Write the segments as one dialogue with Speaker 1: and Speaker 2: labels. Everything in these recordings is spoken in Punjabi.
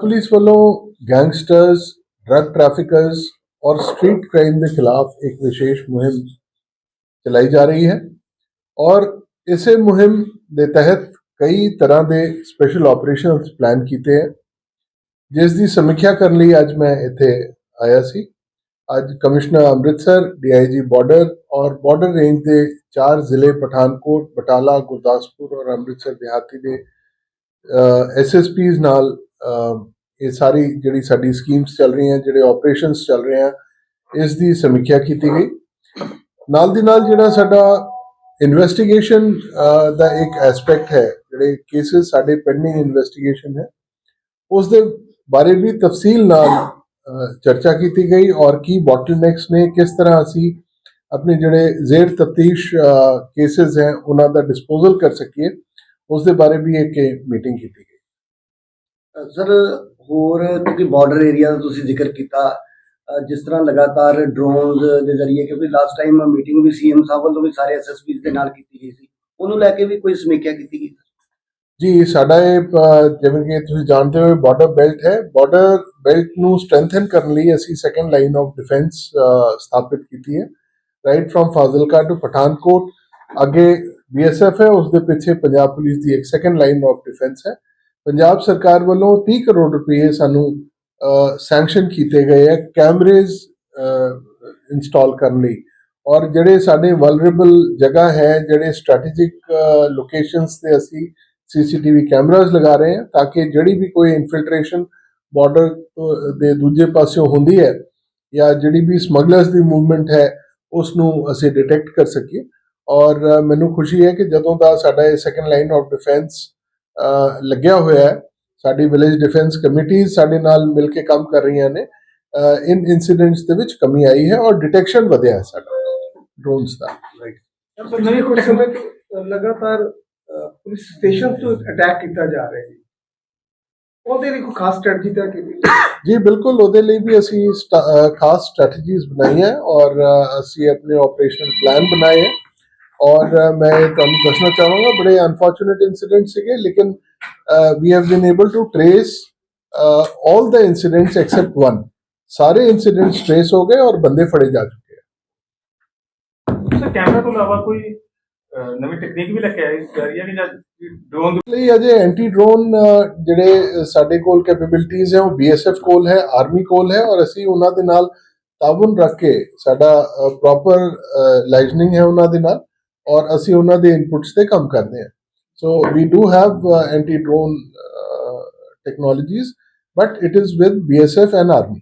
Speaker 1: ਪੁਲਿਸ ਵੱਲੋਂ ਗੈਂਗਸਟਰਸ ਡਰੱਗ ਟ੍ਰੈਫਿਕਰਸ ਔਰ ਸਟਰੀਟ ਕ੍ਰਾਈਮ ਦੇ ਖਿਲਾਫ ਇੱਕ ਵਿਸ਼ੇਸ਼ ਮੁਹਿੰਮ ਚਲਾਈ ਜਾ ਰਹੀ ਹੈ ਔਰ ਇਸੇ ਮੁਹਿੰਮ ਦੇ ਤਹਿਤ ਕਈ ਤਰ੍ਹਾਂ ਦੇ ਸਪੈਸ਼ਲ ਆਪਰੇਸ਼ਨਸ ਪਲਾਨ ਕੀਤੇ ਹੈ ਜਿਸ ਦੀ ਸਮੀਖਿਆ ਕਰਨ ਲਈ ਅੱਜ ਮੈਂ ਇੱਥੇ ਆਇਆ ਸੀ ਅੱਜ ਕਮਿਸ਼ਨਰ ਅੰਮ੍ਰਿਤਸਰ ਡੀਆਈਜੀ ਬਾਰਡਰ ਔਰ ਬਾਰਡਰ ਰੇਂਜ ਦੇ ਚਾਰ ਜ਼ਿਲ੍ਹੇ ਪਠਾਨਕੋਟ ਬਟਾਲਾ ਗੁਰਦਾਸਪੁਰ ਔਰ ਅੰਮ੍ਰਿਤਸਰ ਦਿਹਾਤੀ ਦੇ ਐਸਐਸਪੀਜ਼ ਨਾਲ ਅਹ, ਇਹ ਸਾਰੀ ਜਿਹੜੀ ਸਾਡੀ ਸਕੀਮਸ ਚੱਲ ਰਹੀਆਂ, ਜਿਹੜੇ ਆਪਰੇਸ਼ਨਸ ਚੱਲ ਰਹੇ ਆ, ਇਸ ਦੀ ਸਮੀਖਿਆ ਕੀਤੀ ਗਈ। ਨਾਲ ਦੀ ਨਾਲ ਜਿਹੜਾ ਸਾਡਾ ਇਨਵੈਸਟੀਗੇਸ਼ਨ ਦਾ ਇੱਕ ਐਸਪੈਕਟ ਹੈ, ਜਿਹੜੇ ਕੇਸਸ ਸਾਡੇ ਪੈਂਡਿੰਗ ਇਨਵੈਸਟੀਗੇਸ਼ਨ ਹੈ, ਉਸ ਦੇ ਬਾਰੇ ਵੀ ਤਫਸੀਲ ਨਾਲ ਚਰਚਾ ਕੀਤੀ ਗਈ ਔਰ ਕੀ ਬੋਟਲਨੈਕਸ ਨੇ, ਕਿਸ ਤਰ੍ਹਾਂ ਅਸੀਂ ਆਪਣੇ ਜਿਹੜੇ ਜ਼ੇਰ ਤਫਤੀਸ਼ ਕੇਸਸ ਹੈ, ਉਹਨਾਂ ਦਾ ਡਿਸਪੋਜ਼ਲ ਕਰ ਸਕੀਏ, ਉਸ ਦੇ ਬਾਰੇ ਵੀ ਇੱਕ ਮੀਟਿੰਗ ਕੀਤੀ
Speaker 2: ਸਰ ਹੋਰ ਕਿਉਂਕਿ ਬਾਰਡਰ ਏਰੀਆ ਦਾ ਤੁਸੀਂ ਜ਼ਿਕਰ ਕੀਤਾ ਅ, ਜਿਸ ਤਰ੍ਹਾਂ ਲਗਾਤਾਰ ਡਰੋਨਸ ਦੇ ਜ਼ਰੀਏ ਕਿਉਂਕਿ ਲਾਸਟ ਟਾਈਮ ਮੀਟਿੰਗ ਵੀ ਸੀਐਮ ਸਾਹਿਬ ਵੱਲੋਂ ਵੀ ਸਾਰੇ ਐਸਐਸਪੀਸ ਦੇ ਨਾਲ ਕੀਤੀ ਗਈ ਸੀ। ਉਹਨੂੰ ਲੈ ਕੇ ਵੀ ਕੋਈ ਸਮੀਖਿਆ ਕੀਤੀ ਗਈ?
Speaker 1: ਜੀ ਸਾਡਾ ਇਹ ਅਹ, ਜਿਵੇਂ ਕਿ ਤੁਸੀਂ ਜਾਣਦੇ ਹੋ ਬਾਰਡਰ ਬੈਲਟ ਹੈ। ਬਾਰਡਰ ਬੈਲਟ ਨੂੰ ਸਟਰੈਂਥਨ ਕਰਨ ਲਈ ਅਸੀਂ ਸੈਕੰਡ ਲਾਈਨ ਆਫ ਡਿਫੈਂਸ ਸਥਾਪਿਤ ਕੀਤੀ ਹੈ। Right from Fazilka to Pathankot. ਅੱਗੇ ਬੀਐਸਐਫ ਹੈ ਉਸ ਦੇ ਪਿੱਛੇ ਪੰਜਾਬ ਪੁਲਿਸ ਦੀ ਇੱਕ ਸੈਕੰਡ ਲਾਈਨ ਆਫ ਡਿਫੈਂਸ ਹੈ। ਪੰਜਾਬ ਸਰਕਾਰ ਵੱਲੋਂ 30 ਕਰੋੜ ਰੁਪਏ ਸਾਨੂੰ ਸੈਂਕਸ਼ਨ ਕੀਤੇ ਗਏ ਹੈ ਕੈਮਰੇਜ਼ ਇੰਸਟਾਲ ਕਰਨ ਲਈ। ਔਰ ਜਿਹੜੇ ਸਾਡੇ ਵਲਨਰੇਬਲ ਜਗ੍ਹਾ ਹੈ, ਜਿਹੜੇ ਸਟ੍ਰੈਟੇਜਿਕ ਲੋਕੇਸ਼ਨਸ ਤੇ ਅਸੀਂ ਸੀਸੀਟੀਵੀ ਕੈਮਰਾਜ਼ ਲਗਾ ਰਹੇ ਹਾਂ ਤਾਂ ਕਿ ਜਿਹੜੀ ਵੀ ਕੋਈ ਇਨਫਿਲਟ੍ਰੇਸ਼ਨ ਬਾਰਡਰ ਦੇ ਦੂਜੇ ਪਾਸਿਓਂ ਹੁੰਦੀ ਹੈ ਜਾਂ ਜਿਹੜੀ ਵੀ ਸਮਗਲਰਸ ਦੀ ਮੂਵਮੈਂਟ ਹੈ ਉਸ ਨੂੰ ਅਸੀਂ ਡਿਟੈਕਟ ਕਰ ਸਕੀਏ। ਔਰ ਮੈਨੂੰ ਖੁਸ਼ੀ ਹੈ ਕਿ ਜਦੋਂ ਦਾ ਸਾਡਾ ਇਹ ਸੈਕੰਡ ਲਾਈਨ ਆਫ ਡਿਫੈਂਸ ਲੱਗਿਆ ਹੋਇਆ ਹੈ। ਸਾਡੀ ਵਿਲੇਜ ਡਿਫੈਂਸ ਕਮੇਟੀਆਂ ਸਾਡੇ ਨਾਲ ਮਿਲ ਕੇ ਕੰਮ ਕਰ ਰਹੀਆਂ ਨੇ। ਇਨ ਇਨਸੀਡੈਂਟਸ ਦੇ ਵਿੱਚ ਕਮੀ ਆਈ ਹੈ ਔਰ ਡਿਟੈਕਸ਼ਨ ਵਧਿਆ ਹੈ ਸਾਡਾ ਡਰੋਨਸ ਦਾ।
Speaker 3: ਪਿਛਲੇ ਕੁਝ ਸਮੇਂ ਤੋਂ ਲਗਾਤਾਰ ਪੁਲਿਸ ਸਟੇਸ਼ਨ ਤੋਂ ਅਟੈਕ ਕੀਤਾ ਜਾ ਰਿਹਾ ਹੈ ਉਹਦੇ ਲਈ ਕੋਈ ਖਾਸ ਸਟ੍ਰੈਟਜੀ ਤਾਂ ਕੀਤੀ
Speaker 1: ਜੀ ਬਿਲਕੁਲ ਉਹਦੇ ਲਈ ਵੀ ਅਸੀਂ ਖਾਸ ਸਟ੍ਰੈਟਜੀਜ਼ ਬਣਾਈਆਂ ਔਰ ਅਸੀਂ ਆਪਣੇ ਆਪਰੇਸ਼ਨਲ ਪਲਾਨ ਬਣਾਏ। ਹੈ ਔਰ ਅ, ਮੈਂ ਤੁਹਾਨੂੰ ਦੱਸਣਾ ਚਾਹਾਂਗਾ ਬੜੇ ਅਨਫੋਰਚੂਨੇਟ ਇਨਸੀਡੈਂਟ ਸੀਗੇ ਲੇਕਿਨ we have been able to trace all the incidents except one ਸਾਰੇ ਇਨਸੀਡੈਂਟਸ ਟ੍ਰੇਸ ਹੋ ਗਏ ਔਰ ਬੰਦੇ ਫੜੇ ਜਾ ਚੁੱਕੇ ਹੈ
Speaker 4: ਸਰ ਕੈਮਰਾ ਤੋਂ ਇਲਾਵਾ ਕੋਈ ਅਹ, ਨਵੀਂ ਟੈਕਨੀਕ ਵੀ ਲੈ ਕੇ ਆਈ ਜਾ ਰਹੀ ਹੈ ਕਿ ਜਾਂ ਡਰੋਨ
Speaker 1: ਇਸ ਲਈ ਅਜੇ ਐਂਟੀ ਡਰੋਨ ਜਿਹੜੇ ਸਾਡੇ ਕੋਲ ਕੈਪੇਬਿਲਿਟੀਆਂ ਹੈ ਉਹ ਬੀਐਸਐਫ ਕੋਲ ਹੈ ਆਰਮੀ ਕੋਲ ਹੈ ਔਰ ਅਸੀਂ ਉਹਨਾਂ ਦੇ ਨਾਲ ਤਾਬਨ ਰੱਖ ਕੇ ਸਾਡਾ ਪ੍ਰੋਪਰ ਲਾਈਜ਼ਨਿੰਗ ਹੈ ਉਹਨਾਂ ਦੇ ਨਾਲ ਔਰ ਅਸੀਂ ਉਹਨਾਂ ਦੇ ਇਨਪੁਟਸ ਤੇ ਕੰਮ ਕਰਦੇ ਹਾਂ। So we do have anti drone technologies but it is with BSF and army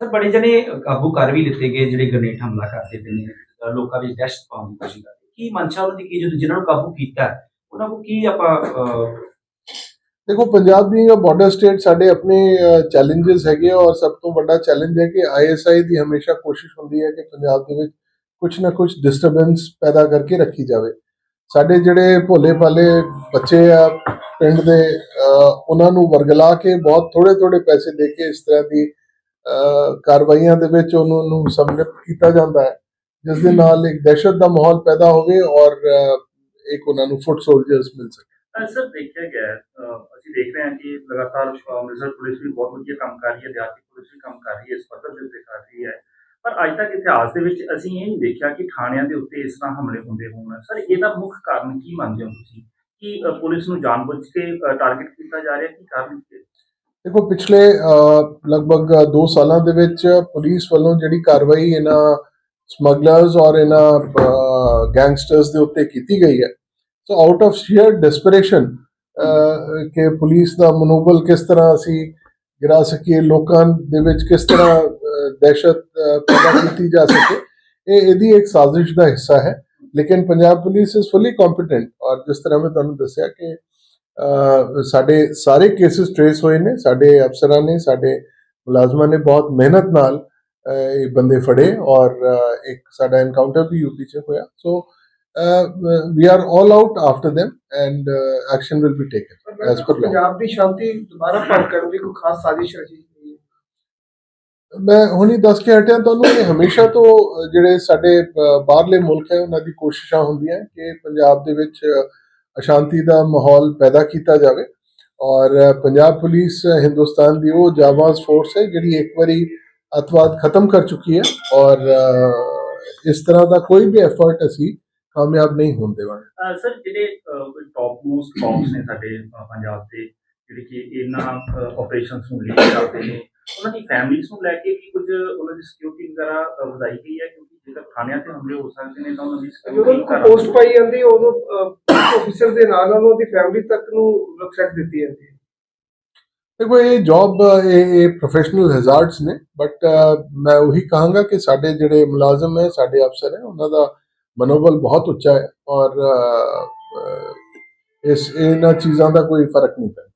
Speaker 5: sir ਬੜੇ ਜਣੇ ਕਾਬੂ ਕਰ ਵੀ ਲਿੱਤੇ ਗਏ ਜਿਹੜੇ ਗ੍ਰਨੇਡ ਹਮਲਾ ਕਰਦੇ ਪਏ ਨੇ। ਲੋਕਾਂ ਵਿੱਚ ਦਹਿਸ਼ਤ ਪਾਉਣ ਦੀ ਕੋਸ਼ਿਸ਼ ਕਰਦੇ ਕੀ ਮਨਸ਼ਾ ਉਹਨਾਂ ਦੀ ਕੀ ਜਦੋਂ ਜਿਨ੍ਹਾਂ ਨੂੰ ਕਾਬੂ ਕੀਤਾ ਉਹਨਾਂ ਨੂੰ ਕੀ ਆਪਾਂ
Speaker 1: ਦੇਖੋ Punjab being a border state ਸਾਡੇ ਆਪਣੇ ਚੈਲੰਜਸ ਹੈਗੇ ਔਰ ਸਭ ਤੋਂ ਵੱਡਾ ਚੈਲੰਜ ਹੈ ਕਿ ਆਈਐਸਆਈ ਦੀ ਹਮੇਸ਼ਾ ਕੋਸ਼ਿਸ਼ ਹੁੰਦੀ ਹੈ ਕਿ ਪੰਜਾਬ ਦੇ ਵਿੱਚ ਕੁਝ ਨਾ ਕੁਝ ਡਿਸਟਰਬੈਂਸ ਪੈਦਾ ਕਰਕੇ ਰੱਖੀ ਜਾਵੇ। ਸਾਡੇ ਜਿਹੜੇ ਭੋਲੇ ਭਾਲੇ ਬੱਚੇ ਆ ਪਿੰਡ ਦੇ ਉਹਨਾਂ ਨੂੰ ਵਰਗਲਾ ਕੇ ਬਹੁਤ ਥੋੜੇ ਥੋੜੇ ਪੈਸੇ ਦੇ ਕੇ ਇਸ ਤਰ੍ਹਾਂ ਦੀ ਕਾਰਵਾਈਆਂ ਦੇ ਵਿੱਚ ਉਹਨਾਂ ਨੂੰ ਸੰਮਿਲਿਤ ਕੀਤਾ ਜਾਂਦਾ ਹੈ। ਜਿਸ ਦੇ ਨਾਲ ਇੱਕ ਦਹਿਸ਼ਤ ਦਾ ਮਾਹੌਲ ਪੈਦਾ ਹੋਵੇ ਔਰ ਇੱਕ ਉਹਨਾਂ ਨੂੰ ਫੁੱਟ ਸੋਲਜਰਸ ਮਿਲ ਸਕੇ।
Speaker 4: ਸਰ, ਦੇਖਿਆ ਗਿਆ ਅਸੀਂ ਦੇਖ ਰਹੇ ਹਾਂ ਕਿ ਲਗਾਤਾਰ ਅੰਮ੍ਰਿਤਸਰ ਪੁਲਿਸ ਵੀ ਬਹੁਤ ਵਧੀਆ ਕੰਮ ਕਰ ਰਹੀ ਹੈ ਦਿਹਾਤੀ ਪੁਲਿਸ ਵੀ ਕੰਮ ਕਰ ਰਹੀ ਹੈ, ਇਸ ਪੱਧਰ ਦੇ ਕਰ ਰਹੀ ਹੈ। ਪਰ ਅੱਜ ਤੱਕ ਇਤਿਹਾਸ ਦੇ ਵਿੱਚ ਅਸੀਂ ਇਹ ਨਹੀਂ ਦੇਖਿਆ ਕਿ ਥਾਣਿਆਂ ਦੇ ਉੱਤੇ ਇਸ ਤਰ੍ਹਾਂ ਹਮਲੇ ਹੁੰਦੇ ਹੋਣ। ਸਰ ਇਹਦਾ ਮੁੱਖ ਕਾਰਨ ਕੀ ਮੰਨਦੇ ਹੋ ਤੁਸੀਂ? ਕਿ ਪੁਲਿਸ ਨੂੰ ਜਾਣਬੁੱਝ ਕੇ ਟਾਰਗੇਟ ਕੀਤਾ ਜਾ ਰਿਹਾ? ਕੀ ਕਾਰਨ
Speaker 1: ਦੇਖੋ, ਪਿਛਲੇ ਲਗਭਗ 2 ਸਾਲਾਂ ਦੇ ਵਿੱਚ ਪੁਲਿਸ ਵੱਲੋਂ ਜਿਹੜੀ ਕਾਰਵਾਈ ਇਹਨਾਂ ਸਮਗਲਰਸ ਔਰ ਇਹਨਾਂ ਗੈਂਗਸਟਰਸ ਦੇ ਉੱਤੇ ਕੀਤੀ ਗਈ ਹੈ। So out of sheer desperation ਕਿ ਪੁਲਿਸ ਦਾ ਮਨੋਬਲ ਕਿਸ ਤਰ੍ਹਾਂ ਅਸੀਂ ਗਿਰਾ ਸਕੀਏ, ਲੋਕਾਂ ਦੇ ਵਿੱਚ ਕਿਸ ਤਰ੍ਹਾਂ ਦਹਿਸ਼ਤ ਅਹ, ਪੈਦਾ ਕੀਤੀ ਜਾ ਸਕੇ ਇਹ ਇਹਦੀ ਇੱਕ ਸਾਜ਼ਿਸ਼ ਦਾ ਹਿੱਸਾ ਹੈ ਲੇਕਿਨ Punjab police is fully competent ਔਰ ਜਿਸ ਤਰ੍ਹਾਂ ਮੈਂ ਤੁਹਾਨੂੰ ਦੱਸਿਆ ਕਿ ਅਹ, ਸਾਡੇ ਸਾਰੇ ਕੇਸਿਸ ਟ੍ਰੇਸ ਹੋਏ ਨੇ ਸਾਡੇ ਅਫਸਰਾਂ ਨੇ ਸਾਡੇ ਮੁਲਾਜ਼ਮਾਂ ਨੇ ਬਹੁਤ ਮਿਹਨਤ ਨਾਲ ਅਹ, ਇਹ ਬੰਦੇ ਫੜੇ ਔਰ ਅਹ, ਇੱਕ ਸਾਡਾ ਐਨਕਾਊਂਟਰ ਵੀ ਯੂਪੀ ਚ ਹੋਇਆ so we are all out after them and action will be taken as per law
Speaker 3: Punjab ਦੀ ਸ਼ਾਂਤੀ ਦੁਬਾਰਾ ਭੰਗ ਕਰਨ ਦੀ ਕੋਈ ਖਾਸ ਸਾਜ਼ਿਸ਼ ਰਚੀ ਗਈ ਹੈ
Speaker 1: ਮੈਂ ਹੁਣੀ ਦੱਸ ਕੇ ਹਟਿਆ ਤੁਹਾਨੂੰ ਕਿ ਹਮੇਸ਼ਾ ਤੋਂ ਜਿਹੜੇ ਸਾਡੇ ਬਾਹਰਲੇ ਮੁਲਕ ਹੈ, ਉਹਨਾਂ ਦੀ ਕੋਸ਼ਿਸ਼ਾਂ ਹੁੰਦੀਆਂ ਕਿ ਪੰਜਾਬ ਦੇ ਵਿੱਚ ਅਸ਼ਾਂਤੀ ਦਾ ਮਾਹੌਲ ਪੈਦਾ ਕੀਤਾ ਜਾਵੇ। ਔਰ ਪੰਜਾਬ ਪੁਲਿਸ ਹਿੰਦੁਸਤਾਨ ਦੀ ਉਹ ਜਾਬਾਜ਼ ਫੋਰਸ ਹੈ, ਜਿਹੜੀ ਇੱਕ ਵਾਰੀ ਅਤਵਾਦ ਖਤਮ ਕਰ ਚੁੱਕੀ ਹੈ। ਔਰ ਇਸ ਤਰ੍ਹਾਂ ਦਾ ਕੋਈ ਵੀ ਐਫਰਟ ਅਸੀਂ ਕਾਮਯਾਬ ਨਹੀਂ ਹੋਣ ਦੇਵਾਂਗੇ।
Speaker 4: ਸਰ, ਜਿਹੜੇ ਟੌਪ ਮੋਸਟ ਟੌਪਸ ਨੇ ਸਾਡੇ ਪੰਜਾਬ ਦੇ, ਜਿਹੜੇ ਕਿ ਇਹਨਾਂ ਆਪਰੇਸ਼ਨਸ ਨੂੰ ਲੀਡ ਕਰਦੇ ਨੇ ਉਹਨਾਂ ਦੀ ਫੈਮਿਲੀਜ਼ ਨੂੰ ਲੈ ਕੇ ਵੀ ਕੁਝ ਉਹਨਾਂ ਦੀ ਸਿਕਿਉਰਿਟੀ ਵਗੈਰਾ ਵਧਾਈ ਗਈ ਹੈ? ਕਿਉਂਕਿ ਜੇਕਰ ਥਾਣਿਆਂ ਤੇ ਹਮਲੇ ਹੋ ਸਕਦੇ ਨੇ ਤਾਂ ਉਹਨਾਂ ਦੀ ਸਿਕਿਉਰਿਟੀ
Speaker 3: ਪੋਸਟ ਪਾਈ ਜਾਂਦੀ ਉਦੋਂ ਆਫੀਸਰ ਦੇ ਨਾਲ ਨਾਲ ਉਹਦੀ ਫੈਮਿਲੀ ਤੱਕ ਨੂੰ ਰਖਸ਼ਕ ਦਿੱਤੀ ਜਾਂਦੀ ਹੈ।
Speaker 1: ਦੇਖੋ ਇਹ ਜੌਬ ਇਹ ਪ੍ਰੋਫੈਸ਼ਨਲ ਹੈਜ਼ਾਰਡਸ ਨੇ ਬਟ ਮੈਂ ਉਹੀ ਕਹਾਂਗਾ ਕਿ ਸਾਡੇ ਜਿਹੜੇ ਮੁਲਾਜ਼ਮ ਹੈ ਸਾਡੇ ਅਫਸਰ ਹੈ ਉਹਨਾਂ ਦਾ ਮਨੋਬਲ ਬਹੁਤ ਉੱਚਾ ਹੈ ਔਰ ਇਸ ਇਹਨਾਂ ਚੀਜ਼ਾਂ ਦਾ ਕੋਈ ਫ਼ਰਕ ਨਹੀਂ ਪੈਂਦਾ।